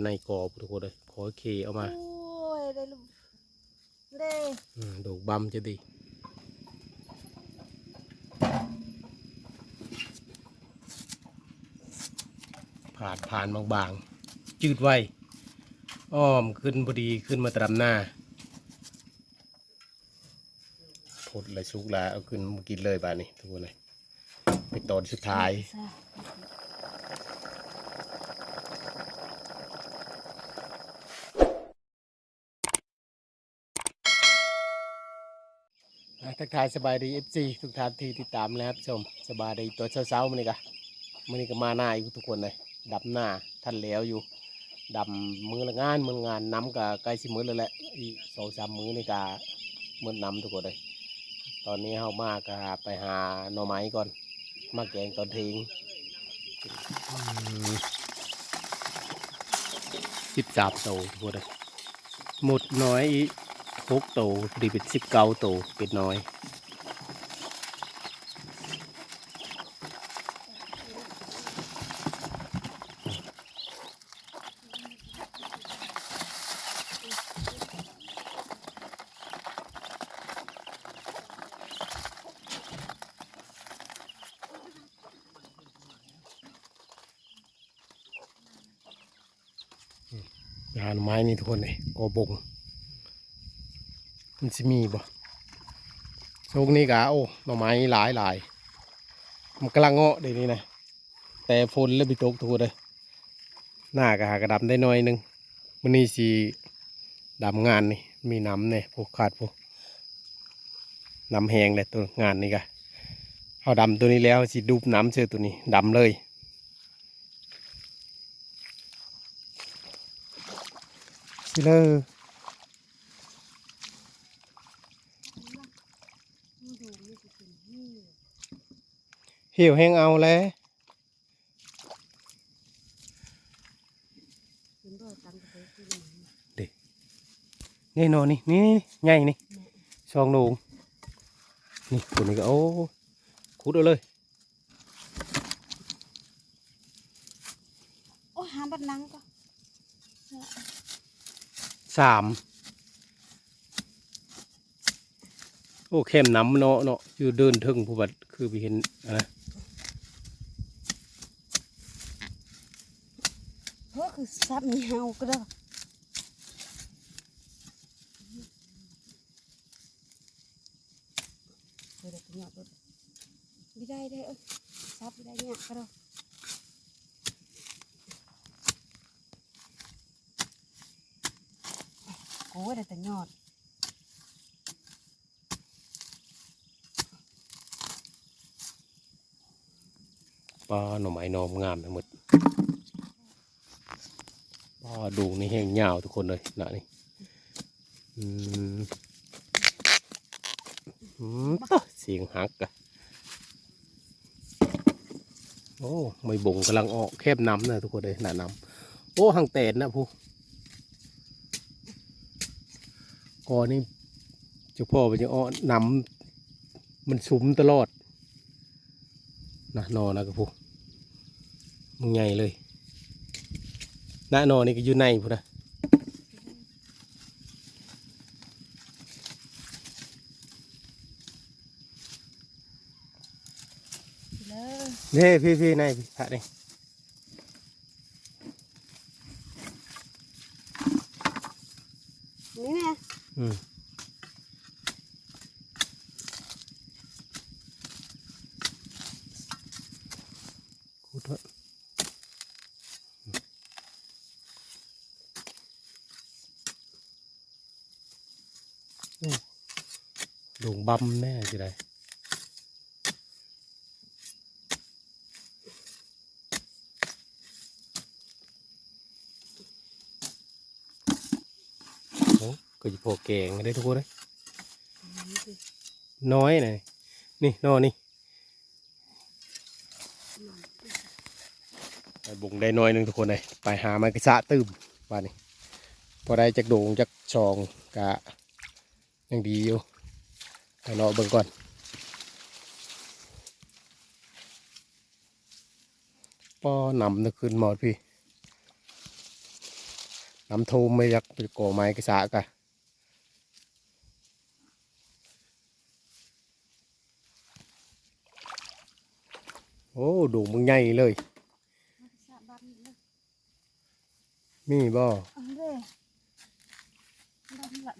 แต่ในกอทุกคนเลยขอเคเอามา โอ้ยได้ลูกได้อืมดอกบำจะดีผ่านผ่านบางๆ จืดไวอ้อมขึ้นพอดีขึ้นมาตรำหน้าพดเลยสุกแล้วเอาขึ้นมากินเลยบ้านนี้ทุกคนเลยไปตอนสุดท้าย ซะ อะ ทักทายสบายดีเอฟซีทุกท่านที่ติดตามนะครับชมสบายดีตัวเช้าๆมันนี่กะมันนี่ก็มาหน้าอยู่ทุกคนเลยดับหน้าท่านแล้วอยู่ดำมือละงานมืองานน้ำก็ใกล้สิมือแล้วแหละอีสองสามมือนี่ก็มือน้ำทุกคนเลยตอนนี้เฮามากก็ไปหาหน่อไม้ก่อน มาแกงตอนเทงสิบสามโตทุกคนเลยหมดน้อยอีหกโตพอดีเป็นสิบเก้าโตเป็ดน้อย ทุกคนเลยกอบง มันสิมีบ่โชคนี้กะโอ้หน่อไม้หลายหลายมันกำลังเงาะเดี๋ยวนี้นะแต่ฝนเริ่มไปตกทุกเลยหน้ากะหากระดำได้หน้อยหนึงมันนี่สีดำงานนี่มีน้ำเนี่ยพวกขาดพวกน้ำแห้งเลยตัวงานนี่กะเอาดำตัวนี้แล้วสิดูบน้ำเชื่อตัวนี้ดำเลย สิเลยมันดูนี่สิเป็นนี่เหี่ยวแห้งเอาแล้ว เป็นบ่ตันไปที่นี่ นี่นอนนี่นี่นี่ใหญ่นี่ซองโหนงนี่ตัวนี้ก็โอ้ขุดเอาเลย โอ้ยหาบัดนังก็ สามโอ้เข้มน้ำเนาะเนาะอยู่เดินถึงผู้บัดคือไปเห็นนะเพราะคือซับเหนียวก็ได้ไปไม่ได้ได้ซับไม่ได้เนี่ยก็ได้ โอ้ยได้แต่ยอดปลาหน่อไม้นอมงามทั้งหมดปลาดูนี่แห้งยาวทุกคนเลยนะนี่อืมอืมเสียงหักอะโอ้ไม่บ่งกำลังออกแคบน้ำนะทุกคนเลยหนาน้ำโอ้หังแตนนะผู้ก อนี่เจ้าพ่อไปจะอ้อน้ำมันสุมตลอดนะนอนะกับผู้มึงใหญ่เลยหน้านอนี่ก็อยู่ในพูนนะเลยนี่พี่พี่ในพี่พระนี่นี่นะ อืมขุดไว้โอ้โด่งบำแน่สิไรโอ้ก็จะพอแกงได้ทุกคนเลยน้อยหน่อยนี่นอนี่ไปบุงได้น้อยหนึ่งทุกคนเลยไปหาไม้กระสะตื้มว่านี่พอได้จากโด่งจากชองกะยังดีอยู่ ไปรอเบิ่งก่อน ป้อนำนึกขึ้นหมอดพี่น้ำทูมไม่ยักไปก่อไม้กระสากะโอ้ดูมึงใหญ่เลยมีบ่อนนี่ละ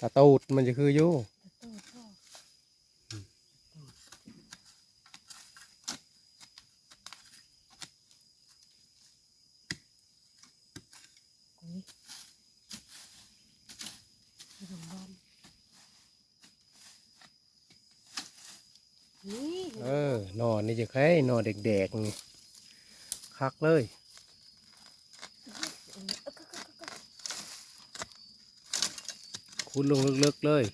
ตาตูดมันจะคืออยู่โตโตกุ้ยไปถึงบ้านนี่เออนอนนี่จะใครนอนเด็กๆนี่คักเลย คุณลงลึกๆเลย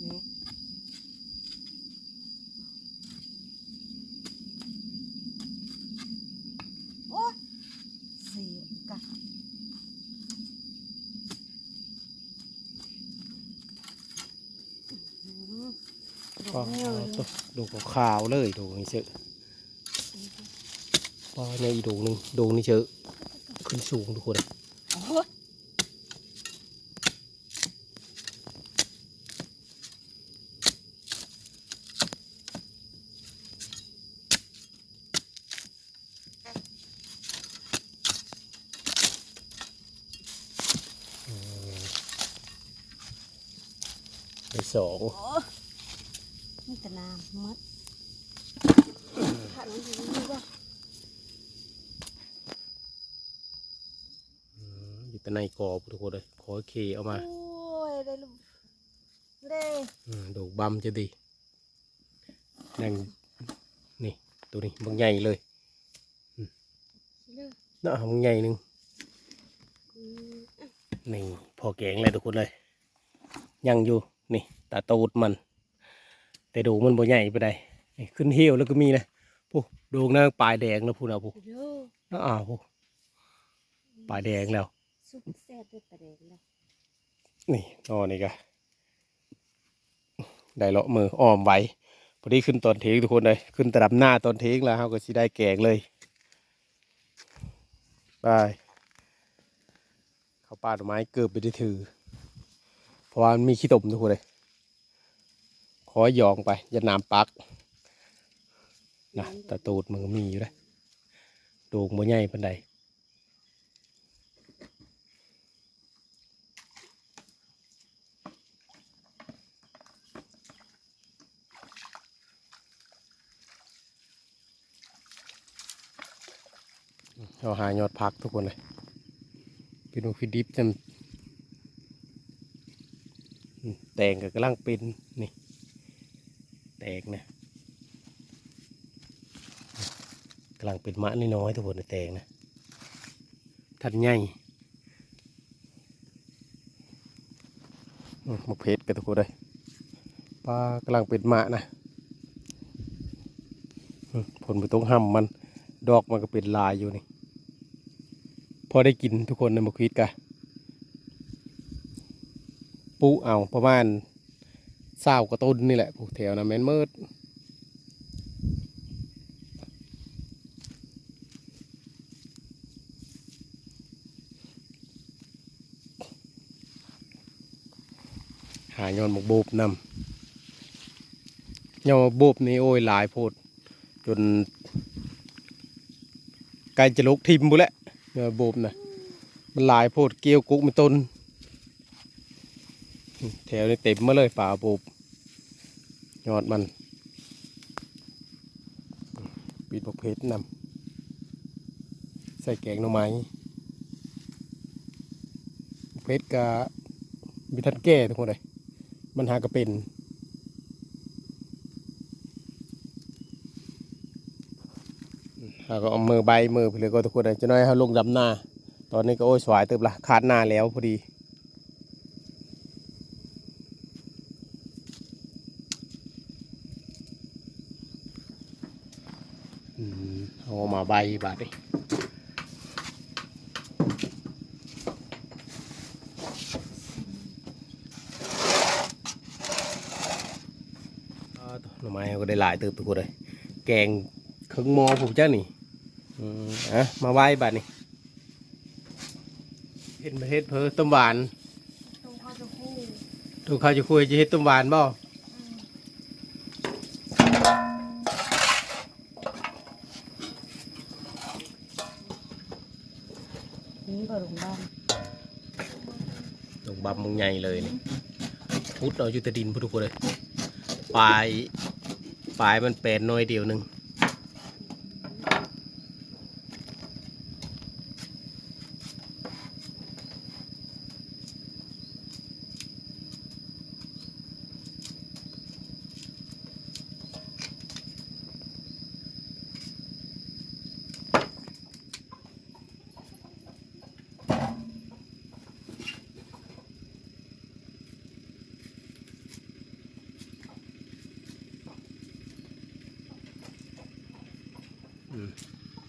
นี่โอ้ยเสียกะอื้อหือ ดก็อกเงี้ยวเลยตัวดูขาวๆเลยดูนี่เชอะพอในอีดูหนึงดูนี่เชอะขึ้นสูงทุกคนเลย โอ้ย ไปสอง โอ้ยนี่แต่น้ำมัดขัน อยู่นี่ก็อืมอยู่แต่ในกรอบทุกคนเลยขอเคเอามา โอ้ยได้ลูกได้อืมดูบัมจะดีนั่งนี่ตัวนี้บางใหญ่เลยเลิกเนาะบางใหญ่หนึ่งอืมนี่พอแกงเลยทุกคนเลยยังอยู่นี่ตาตูดมัน แต่ดูมันบ่ใหญ่ไปได้นี่ขึ้นเหี่ยวแล้วก็มีนะ ผู้ดูหน้าปลายแดงแล้วพูนะผู้เลิกน้าอ้าวผู้ปลายแดงแล้ว ซุปแซ่บด้วยประเด็นเลยนี่นอนนี่กะได้เลาะมืออ้อมไว้พอดีขึ้นตอนเทงทุกคนเลยขึ้นตรับหน้าตอนเทงแล้วเขาก็สิได้แกงเลยไปเขาปาดอกไม้เกือบไปได้ถือ เพราะว่ามันมีขี้ตมทุกคนเลยขอหยองไปอย่าน้ำปัก นะแตะตูดมันก็มีอยู่เลยดูกบ่ใหญ่ปันใดเราหายอดพักทุกคนเลยเป็นอุฟิดิบจำแตงกับกำลังเป็นนี่ แตงนะ กำลังเป็นมะน้อยๆทุกคนในแตงนะทัดใหญ่มะเพชรกันทุกคนเลยปลากำลังเป็นมะนะผลไปตรงห้ำมัน ดอกมันก็เป็นลายอยู่นี่ พอได้กินทุกคนในมะควิดกะปูเอาประมาณเศร้ากระต้นนี่แหละแถวนะแมนเมิด หายอนหมกโบบนำยอนหมกโบบนี่โอ้ยหลายโพดจนใกลจะลุกทิมบุและเนื้อโบบนะมันหลายโพดเกี่ยวกุกมันต้นแถวนี้เต็มมาเลยป่าโบบยอดมันปีดบกเพชรนำใส่แกงหน่อไม้เพชรกะมีทันแก่ทุกคนเลย มันหากระเป็นเราก็เอามือใบมือไปเลยก็ทุกคนเลยจะน้อยเขาลงดำหน้า ตอนนี้ก็โอ้ยสวยเติบละขาดหน้าแล้วพอดีอืมเอามาใบบาดดิอ่าหน่อไม้ก็ได้ หลายเติบทุกคนเลยแกงครึ่งหมอผมจ้านี่อืมอะมาไหว้บาดนี่เห็นประเทศเพอต้มหวานตรงเขาจะพูดถูกเขาจะคุยจะเฮ็ดต้มหวานบ่นี่ก็ลงบ้านตรงบำมุงใหญ่เลยนี่พุดเอาอยู่แตะดินพุทุกคนเลยปลาย ปลายมันเป็นน้อยเดียวหนึ่ง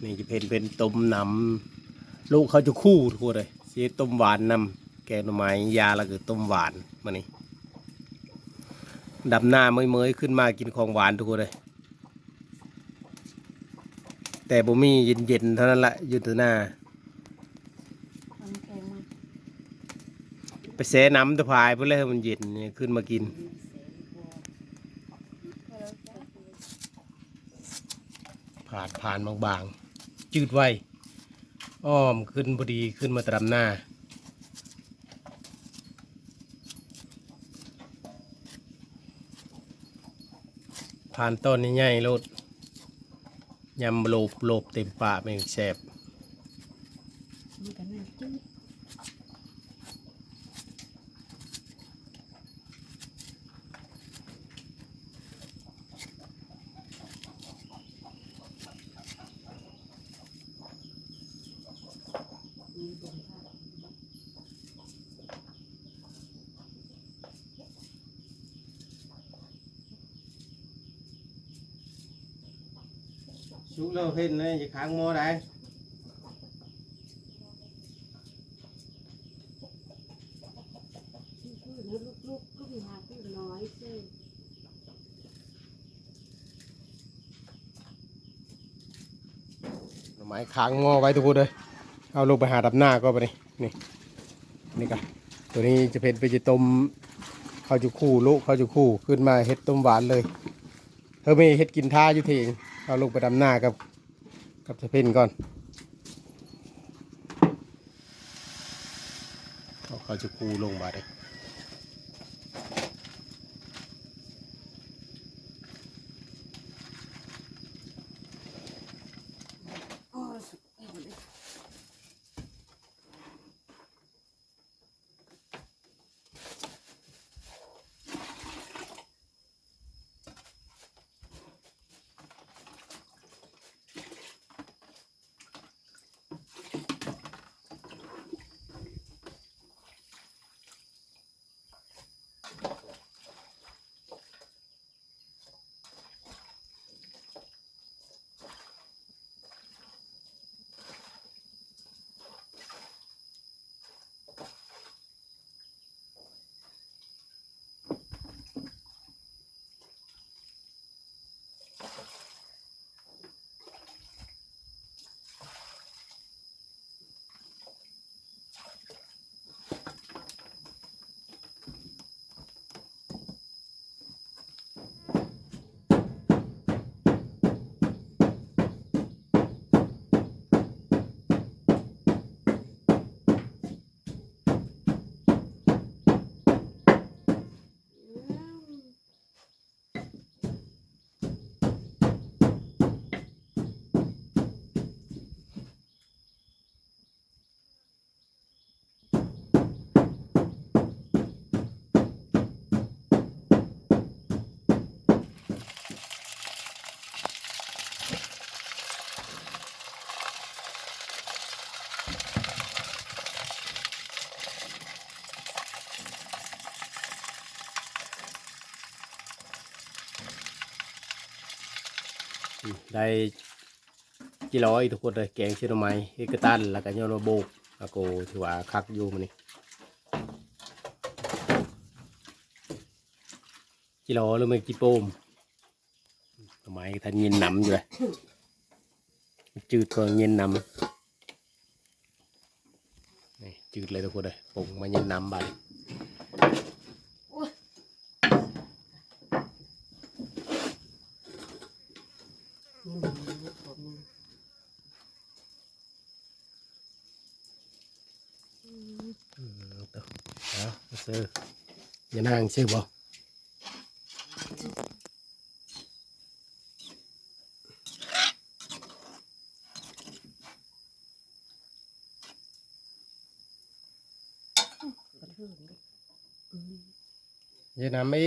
นี่จะเป็นเป็นต้มน้ำลูกเขาจะคู่ทุกคนเลยสีต้มหวานนำแกงหน่อไม้ยาล้วก็ต้มหวานมานี่ดำหน้าเมยๆขึ้นมากินของหวานทุกคนเลยแต่บ่มีเย็นๆเท่านั้นแหละอยู่ตัวหน้าไปแช่น้ำตะพายเพื่อให้มันเย็นเนี่ยขึ้นมากินผ่านผ่านบางๆ จืดไวอ้อมขึ้นพอดีขึ้นมาตรำหน้า ผ่านต้นนี่ใหญ่ๆโลดยำโลบโลบเต็มปากเป็นแสบมันก็น่าจืด นี่เป็นภาพชุกเราเห็น เลยจะค้าลูกๆก็มีหาพูดน้อยสิหน่อไม้ค้าลงไปหาดับหน้าก็ไปนี่นี่นี่กันตัวนี้จะเป็นไปจะต้มข้าวจุคู่ลูกข้าวจุคู่ขึ้นมาเห็ดต้มหวานเลยเธอไม่เห็ดกินท่าอยู่เทงเอาลงไปดำหน้ากับกับจะเพ่นก่อนเอาข้าวจุคู่ลงมาเลย ได้จิร้อยทุกคนเลยแกงเชื่อไม้เฮกตันแล้วก็ยอดมะโบกอาโกถือว่าคักอยู่มันนี่จิร้อหรือไม่จิโป้มทำไมท่านเย็นหนำอยู่เลยจืดก็เย็นหนำนี่จืดเลยทุกคนเลยปรุงมาเย็นหนำบาดนี้ นี่มันมุดผมนึง อืมตัว เอามาซื้ออย่านั่งซื้อบ่กระเทือนเลยอืมอย่าน้ำไม่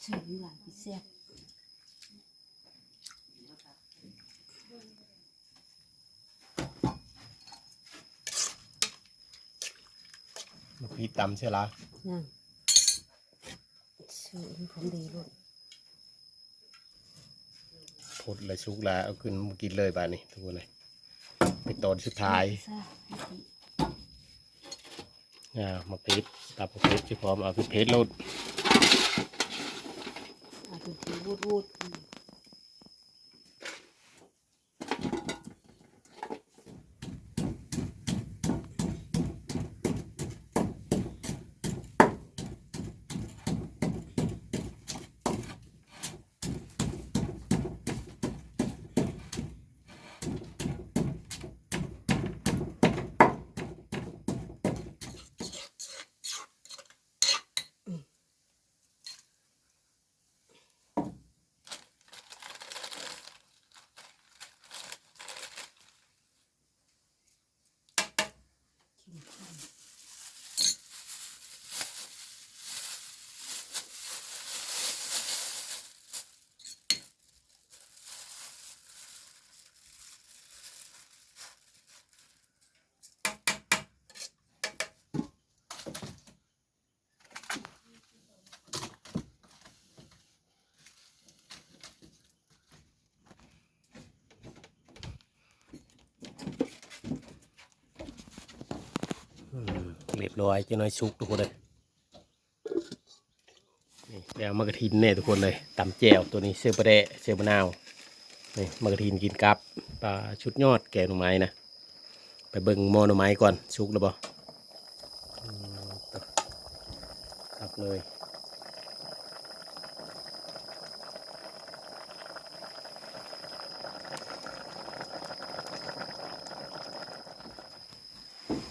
เชื่อวิหลานพี่แซ่บ มาพี ตำเชียวละนั่งชื่อผมดีลูกพดเลยชุกแล้วเอาขึ้นมากินเลยบาดนี้ทุกคนเลยไปตอนสุดท้ายซ่าให้ดีอ่ามาเพชรตับมาเพชรที่พร้อมเอาขึ้นเพชรโลด เอาเป็นทีวูดวูดอืม อืม เรียบร้อยจะน้อยซุกทุกคนเลยนี่แลวมะกระทินเนี่ยทุกคนเลยตำแจ่วตัวนี้เสื้อประเดะเสื้อมะนาวนี่มะกระทินกินกับปลาชุดยอดแกงหน่อไม้นะไปเบิ่งโมอหน่อไม้ก่อนซุกแล้วบ่อืมต่อครักเลย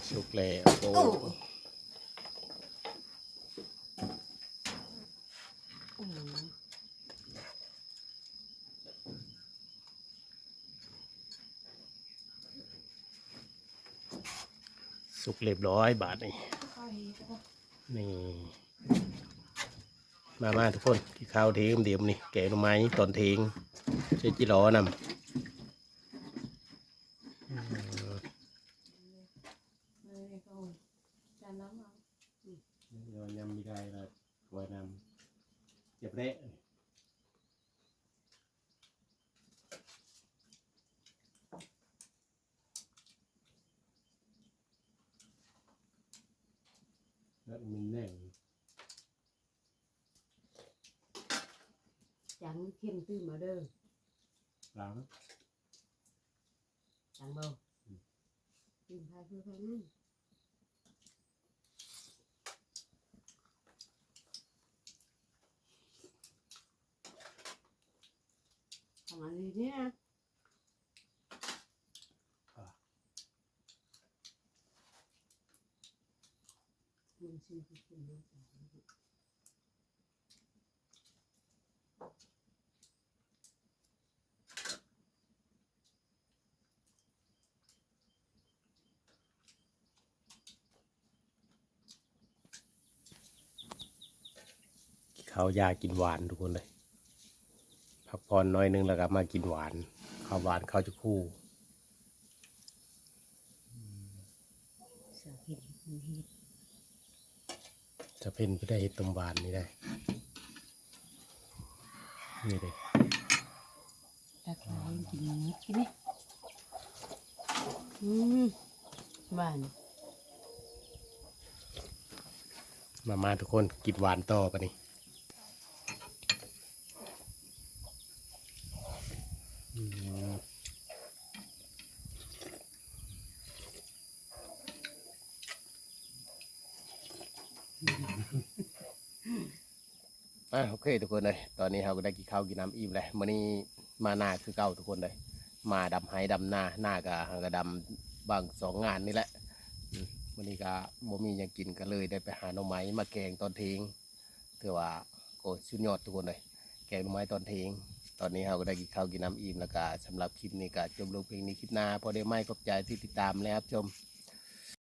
สุกแล้วโอ้ อืม สุกเรียบร้อยบาทนี่นี่มามาทุกคนที่ข้าวเทมเดียมนี่แกงหน่อไม้ตอนเทงเช็ดจิรอนำอืมเดี๋ยวยำไม่ได้ละไว้นำเจ็บเละ แล้วมันแน่นจังเข้มตื้อมาเด้อล้างจังเบากินพายเพื่อพายนั่นทำอะไรเนี่ย ชื่อที่คุณน้องสาวข้าวยากินหวานทุกคนเลย พักผ่อนน้อยนึงแล้วก็มากินหวานข้าวหวานข้าวจะคู่สาเหตุมันเฮ็ด จะเพ่นไปได้เห็ดตมบานนี่ได้ นี่เลยตะไคร้กินนิดนี่อืมหวาน มา มาทุกคนกินหวานต่อปะนี่ อะโอเค ทุกคนเลยตอนนี้เราก็ได้กินข้าวกินน้ำอิ่มเลยมื้อนี้มาหน้าคือเก่าทุกคนเลยมาดำไห้ดำหน้าหน้าก็หางกระดำบางสองงานนี่แหละอืมวันนี้ก็บ่มียังกินก็เลยได้ไปหาหน่อไม้มาแกงตอนเทงถือว่าโอ้สุดยอดทุกคนเลยแกงหน่อไม้ตอนเทงตอนนี้เราก็ได้กินข้าวกินน้ำอิ่มแล้วก็สำหรับคลิปนี้ก็จบลงเพลงนี้คลิปหน้าพอได้ไม่ขอบใจที่ติดตามแล้วครับชม